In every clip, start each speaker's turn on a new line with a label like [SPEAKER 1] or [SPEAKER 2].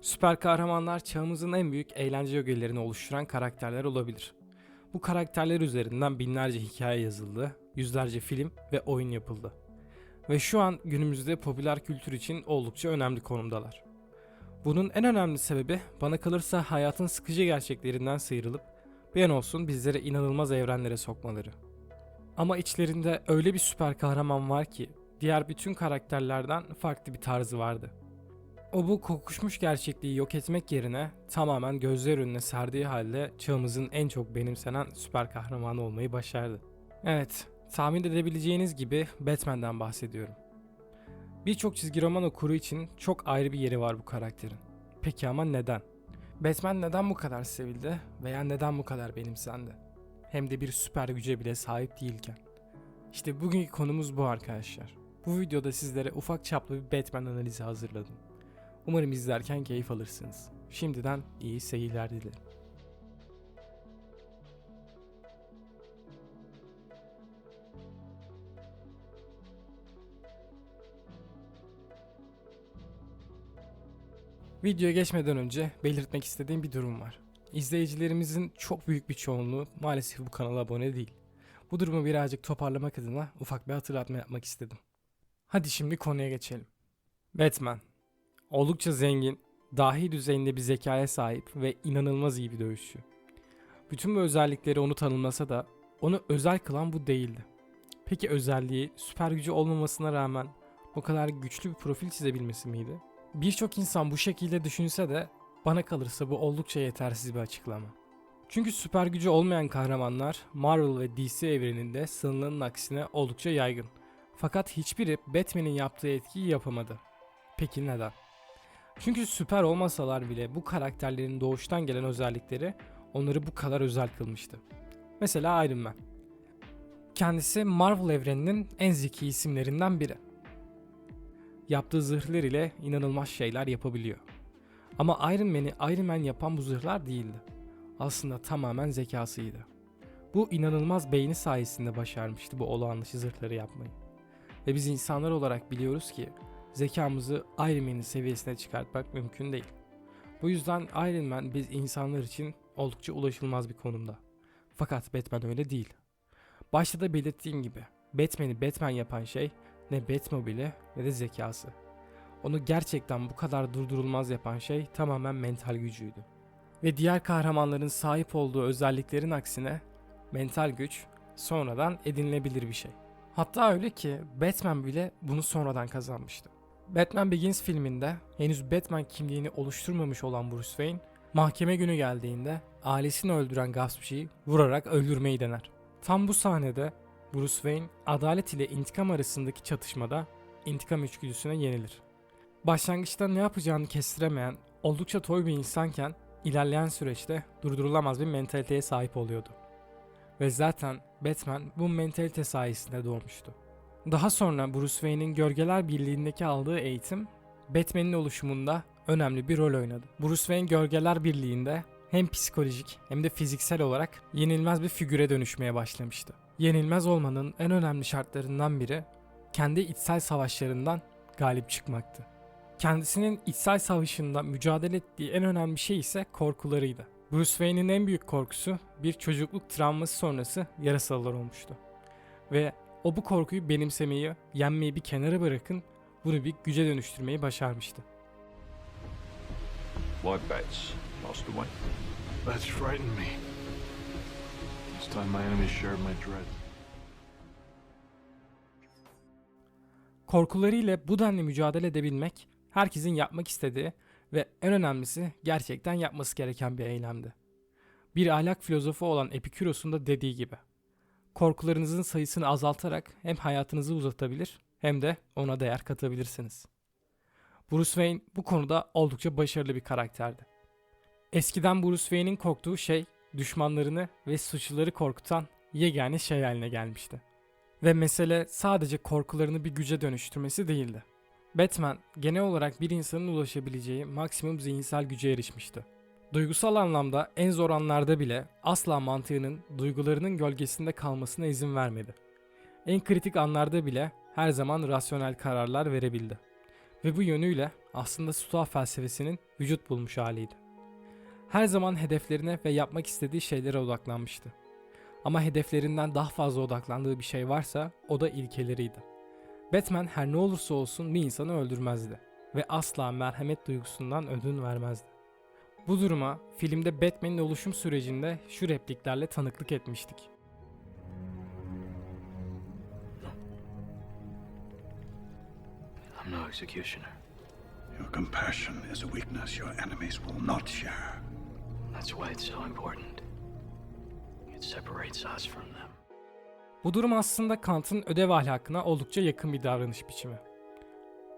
[SPEAKER 1] Süper kahramanlar çağımızın en büyük eğlence ögelerini oluşturan karakterler olabilir. Bu karakterler üzerinden binlerce hikaye yazıldı, yüzlerce film ve oyun yapıldı. Ve şu an günümüzde popüler kültür için oldukça önemli konumdalar. Bunun en önemli sebebi bana kalırsa hayatın sıkıcı gerçeklerinden sıyrılıp bir olsun bizlere inanılmaz evrenlere sokmaları. Ama içlerinde öyle bir süper kahraman var ki diğer bütün karakterlerden farklı bir tarzı vardı. O bu kokuşmuş gerçekliği yok etmek yerine tamamen gözler önüne serdiği halde çağımızın en çok benimsenen süper kahramanı olmayı başardı. Evet, tahmin edebileceğiniz gibi Batman'den bahsediyorum. Birçok çizgi roman okuru için çok ayrı bir yeri var bu karakterin. Peki ama neden? Batman neden bu kadar sevildi veya neden bu kadar benimsendi? Hem de bir süper güce bile sahip değilken. İşte bugünkü konumuz bu arkadaşlar. Bu videoda sizlere ufak çaplı bir Batman analizi hazırladım. Umarım izlerken keyif alırsınız. Şimdiden iyi seyirler dilerim. Videoya geçmeden önce belirtmek istediğim bir durum var. İzleyicilerimizin çok büyük bir çoğunluğu maalesef bu kanala abone değil. Bu durumu birazcık toparlamak adına ufak bir hatırlatma yapmak istedim. Hadi şimdi konuya geçelim. Batman Oldukça zengin, dahi düzeyinde bir zekaya sahip ve inanılmaz iyi bir dövüşçü. Bütün bu özellikleri onu tanımlasa da onu özel kılan bu değildi. Peki özelliği süper gücü olmamasına rağmen bu kadar güçlü bir profil çizebilmesi miydi? Birçok insan bu şekilde düşünse de bana kalırsa bu oldukça yetersiz bir açıklama. Çünkü süper gücü olmayan kahramanlar Marvel ve DC evreninde sanılanın aksine oldukça yaygın. Fakat hiçbiri Batman'in yaptığı etkiyi yapamadı. Peki neden? Çünkü süper olmasalar bile bu karakterlerin doğuştan gelen özellikleri onları bu kadar özel kılmıştı. Mesela Iron Man. Kendisi Marvel evreninin en zeki isimlerinden biri. Yaptığı zırhlar ile inanılmaz şeyler yapabiliyor. Ama Iron Man'i Iron Man yapan bu zırhlar değildi. Aslında tamamen zekasıydı. Bu inanılmaz beyni sayesinde başarmıştı bu olağan dışı zırhları yapmayı. Ve biz insanlar olarak biliyoruz ki zekamızı Iron Man'in seviyesine çıkartmak mümkün değil. Bu yüzden Iron Man biz insanlar için oldukça ulaşılmaz bir konumda. Fakat Batman öyle değil. Başta da belirttiğim gibi Batman'i Batman yapan şey ne Batmobile'i ne de zekası. Onu gerçekten bu kadar durdurulmaz yapan şey tamamen mental gücüydü. Ve diğer kahramanların sahip olduğu özelliklerin aksine mental güç sonradan edinilebilir bir şey. Hatta öyle ki Batman bile bunu sonradan kazanmıştı. Batman Begins filminde henüz Batman kimliğini oluşturmamış olan Bruce Wayne, mahkeme günü geldiğinde ailesini öldüren gaspçıyı vurarak öldürmeyi dener. Tam bu sahnede Bruce Wayne adalet ile intikam arasındaki çatışmada intikam içgüdüsüne yenilir. Başlangıçta ne yapacağını kestiremeyen, oldukça toy bir insanken ilerleyen süreçte durdurulamaz bir mentaliteye sahip oluyordu. Ve zaten Batman bu mentalite sayesinde doğmuştu. Daha sonra Bruce Wayne'in Gölgeler Birliği'ndeki aldığı eğitim Batman'in oluşumunda önemli bir rol oynadı. Bruce Wayne Gölgeler Birliği'nde hem psikolojik hem de fiziksel olarak yenilmez bir figüre dönüşmeye başlamıştı. Yenilmez olmanın en önemli şartlarından biri kendi içsel savaşlarından galip çıkmaktı. Kendisinin içsel savaşında mücadele ettiği en önemli şey ise korkularıydı. Bruce Wayne'in en büyük korkusu bir çocukluk travması sonrası yarasalar olmuştu. Ve o bu korkuyu benimsemeyi, yenmeyi bir kenara bırakın, bunu bir güce dönüştürmeyi başarmıştı.
[SPEAKER 2] Why bets, Master Wayne?
[SPEAKER 3] That's frightened me. This time my enemies shared my dread.
[SPEAKER 1] Korkularıyla bu denli mücadele edebilmek, herkesin yapmak istediği ve en önemlisi gerçekten yapması gereken bir eylemdi. Bir ahlak filozofu olan Epiküros'un da dediği gibi. Korkularınızın sayısını azaltarak hem hayatınızı uzatabilir hem de ona değer katabilirsiniz. Bruce Wayne bu konuda oldukça başarılı bir karakterdi. Eskiden Bruce Wayne'in korktuğu şey düşmanlarını ve suçluları korkutan yegane şey haline gelmişti. Ve mesele sadece korkularını bir güce dönüştürmesi değildi. Batman genel olarak bir insanın ulaşabileceği maksimum zihinsel güce erişmişti. Duygusal anlamda en zor anlarda bile asla mantığının duygularının gölgesinde kalmasına izin vermedi. En kritik anlarda bile her zaman rasyonel kararlar verebildi. Ve bu yönüyle aslında Stoa felsefesinin vücut bulmuş haliydi. Her zaman hedeflerine ve yapmak istediği şeylere odaklanmıştı. Ama hedeflerinden daha fazla odaklandığı bir şey varsa o da ilkeleriydi. Batman her ne olursa olsun bir insanı öldürmezdi ve asla merhamet duygusundan ödün vermezdi. Bu duruma filmde Batman'in oluşum sürecinde şu repliklerle tanıklık etmiştik.
[SPEAKER 3] I'm no executioner.
[SPEAKER 4] Your compassion is a weakness your enemies will not share.
[SPEAKER 3] That's why it's so important. It separates us from them.
[SPEAKER 1] Bu durum aslında Kant'ın ödev ahlakına oldukça yakın bir davranış biçimi.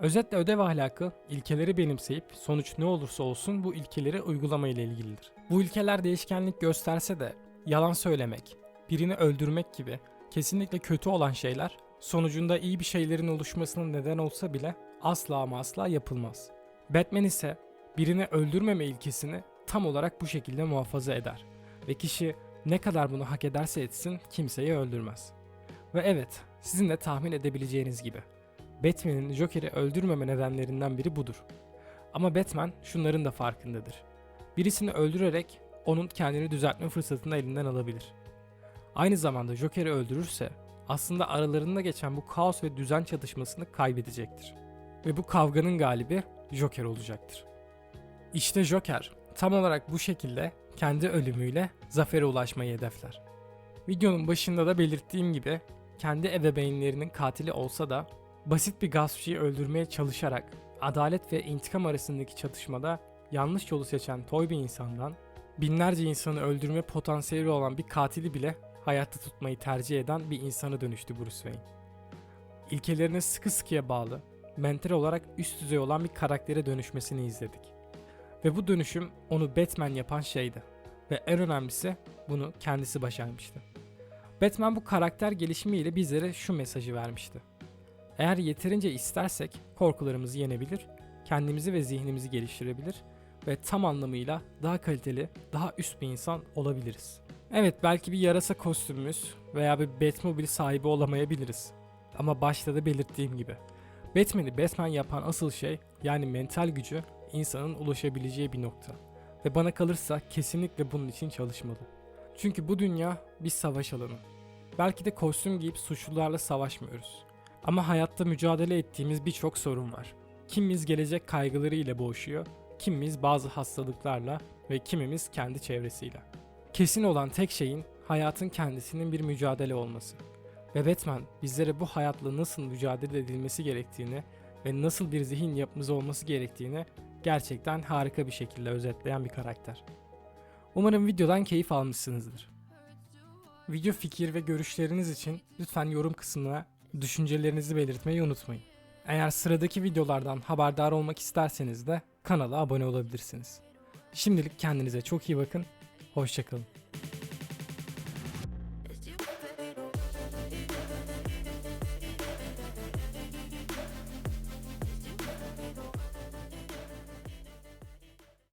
[SPEAKER 1] Özetle ödev ahlakı, ilkeleri benimseyip sonuç ne olursa olsun bu ilkeleri uygulama ile ilgilidir. Bu ilkeler değişkenlik gösterse de yalan söylemek, birini öldürmek gibi kesinlikle kötü olan şeyler sonucunda iyi bir şeylerin oluşmasına neden olsa bile asla ama asla yapılmaz. Batman ise birini öldürmeme ilkesini tam olarak bu şekilde muhafaza eder ve kişi ne kadar bunu hak ederse etsin kimseyi öldürmez. Ve evet, sizin de tahmin edebileceğiniz gibi. Batman'in Joker'i öldürmeme nedenlerinden biri budur. Ama Batman şunların da farkındadır. Birisini öldürerek onun kendini düzeltme fırsatını elinden alabilir. Aynı zamanda Joker'i öldürürse aslında aralarında geçen bu kaos ve düzen çatışmasını kaybedecektir. Ve bu kavganın galibi Joker olacaktır. İşte Joker tam olarak bu şekilde kendi ölümüyle zafere ulaşmayı hedefler. Videonun başında da belirttiğim gibi kendi ebeveynlerinin katili olsa da basit bir gaspçıyı öldürmeye çalışarak adalet ve intikam arasındaki çatışmada yanlış yolu seçen toy bir insandan binlerce insanı öldürme potansiyeli olan bir katili bile hayatta tutmayı tercih eden bir insana dönüştü Bruce Wayne. İlkelerine sıkı sıkıya bağlı, mental olarak üst düzey olan bir karaktere dönüşmesini izledik. Ve bu dönüşüm onu Batman yapan şeydi. Ve en önemlisi bunu kendisi başarmıştı. Batman bu karakter gelişimiyle bizlere şu mesajı vermişti. Eğer yeterince istersek korkularımızı yenebilir, kendimizi ve zihnimizi geliştirebilir ve tam anlamıyla daha kaliteli, daha üst bir insan olabiliriz. Evet belki bir yarasa kostümümüz veya bir Batmobile sahibi olamayabiliriz. Ama başta da belirttiğim gibi. Batman'i Batman yapan asıl şey yani mental gücü insanın ulaşabileceği bir nokta. Ve bana kalırsa kesinlikle bunun için çalışmalı. Çünkü bu dünya bir savaş alanı. Belki de kostüm giyip suçlularla savaşmıyoruz. Ama hayatta mücadele ettiğimiz birçok sorun var. Kimimiz gelecek kaygıları ile boğuşuyor, kimimiz bazı hastalıklarla ve kimimiz kendi çevresiyle. Kesin olan tek şeyin hayatın kendisinin bir mücadele olması. Ve Batman bizlere bu hayatla nasıl mücadele edilmesi gerektiğini ve nasıl bir zihin yapımız olması gerektiğini gerçekten harika bir şekilde özetleyen bir karakter. Umarım videodan keyif almışsınızdır. Video fikir ve görüşleriniz için lütfen yorum kısmına düşüncelerinizi belirtmeyi unutmayın. Eğer sıradaki videolardan haberdar olmak isterseniz de kanala abone olabilirsiniz. Şimdilik kendinize çok iyi bakın, hoşçakalın.